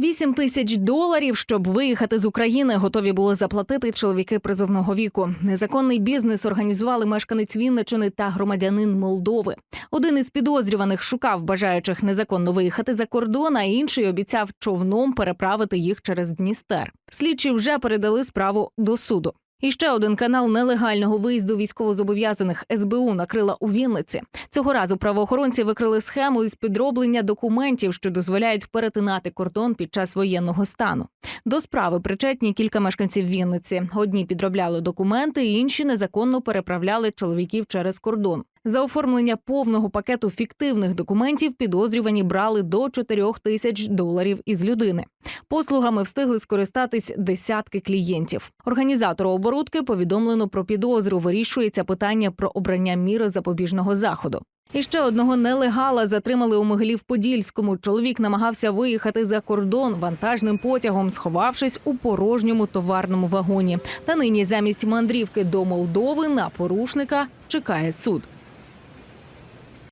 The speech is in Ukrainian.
Вісім тисяч доларів, щоб виїхати з України, готові були заплатити чоловіки призовного віку. Незаконний бізнес організували мешканець Вінничини та громадянин Молдови. Один із підозрюваних шукав бажаючих незаконно виїхати за кордон, а інший обіцяв човном переправити їх через Дністер. Слідчі вже передали справу до суду. І ще один канал нелегального виїзду військовозобов'язаних СБУ накрила у Вінниці. Цього разу правоохоронці викрили схему із підроблення документів, що дозволяють перетинати кордон під час воєнного стану. До справи причетні кілька мешканців Вінниці. Одні підробляли документи, інші незаконно переправляли чоловіків через кордон. За оформлення повного пакету фіктивних документів підозрювані брали до 4 тисяч доларів із людини. Послугами встигли скористатись десятки клієнтів. Організатору оборудки повідомлено про підозру. Вирішується питання про обрання міри запобіжного заходу. І ще одного нелегала затримали у Могилів-Подільському. Чоловік намагався виїхати за кордон вантажним потягом, сховавшись у порожньому товарному вагоні. Та нині замість мандрівки до Молдови на порушника чекає суд.